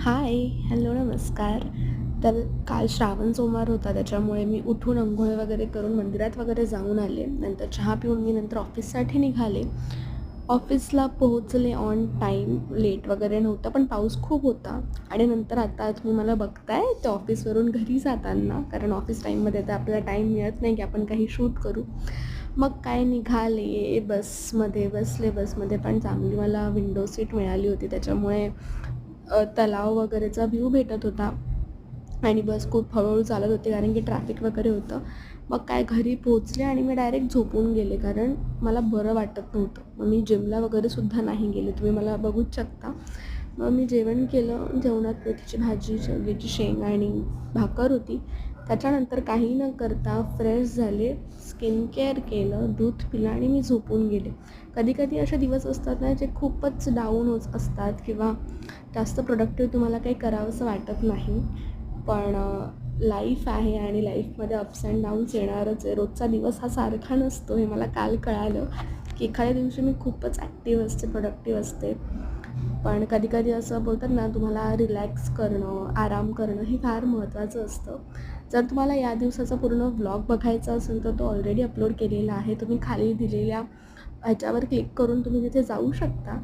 Hi hello नमस्कार. तर काल श्रावण सोमवार होता त्याच्यामुळे मी उठून अंघोळ वगैरे करून मंदिरात वगैरे जाऊन आले. नंतर चहा पिऊन मी नंतर ऑफिससाठी निघाले. ऑफिसला पोहोचले ऑन टाईम लेट वगैरे नव्हतं पण पाऊस खूप होता. आणि नंतर आता तुम्ही मला बघताय ते ऑफिसवरून घरी जाताना कारण ऑफिस टाईममध्ये तर आपल्याला टाईम मिळत नाही की आपण काही शूट करू. मग काय निघाले बसमध्ये बसले बसमध्ये पण चांगली मला विंडो सीट मिळाली होती. त्याच्यामुळे तलाव वगैरेचा व्ह्यू भेटत होता. आणि बस खूप हळूहळू चालत होती कारण की ट्रॅफिक वगैरे होतं. मग काय घरी पोहोचले आणि मी डायरेक्ट झोपून गेले कारण मला बरं वाटत नव्हतं. मग मी जिमला वगैरे सुद्धा नाही गेले. तुम्ही मला बघूच शकता. मग मी जेवण केलं. जेवणात मेथीची भाजी शेवग्याची शेंग आणि भाकर होती. त्याच्यानंतर काही न करता फ्रेश झाले स्किन केअर केलं दूध पिलं आणि मी झोपून गेले. कधीकधी असे दिवस असतात ना जे खूपच डाऊन होत असतात किंवा जास्त प्रोडक्टिव्ह तुम्हाला काही करावंसं वाटत नाही. पण लाईफ आहे आणि लाईफमध्ये अप्स अँड डाऊन्स येणारच आहे. रोजचा दिवस हा सारखा नसतो हे मला काल कळालं की एखाद्या दिवशी मी खूपच ॲक्टिव्ह असते प्रोडक्टिव्ह असते. पण कधी कधी असं बोलतात ना तुम्हाला रिलॅक्स करणं आराम करणं हे फार महत्त्वाचं असतं. जर तुम्हाला या दिवसाचा पूर्ण व्लॉग बघायचा असेल तर तो ऑलरेडी अपलोड केलेला आहे. तुम्ही खाली दिलेल्या ह्याच्यावर क्लिक करून तुम्ही तिथे जाऊ शकता.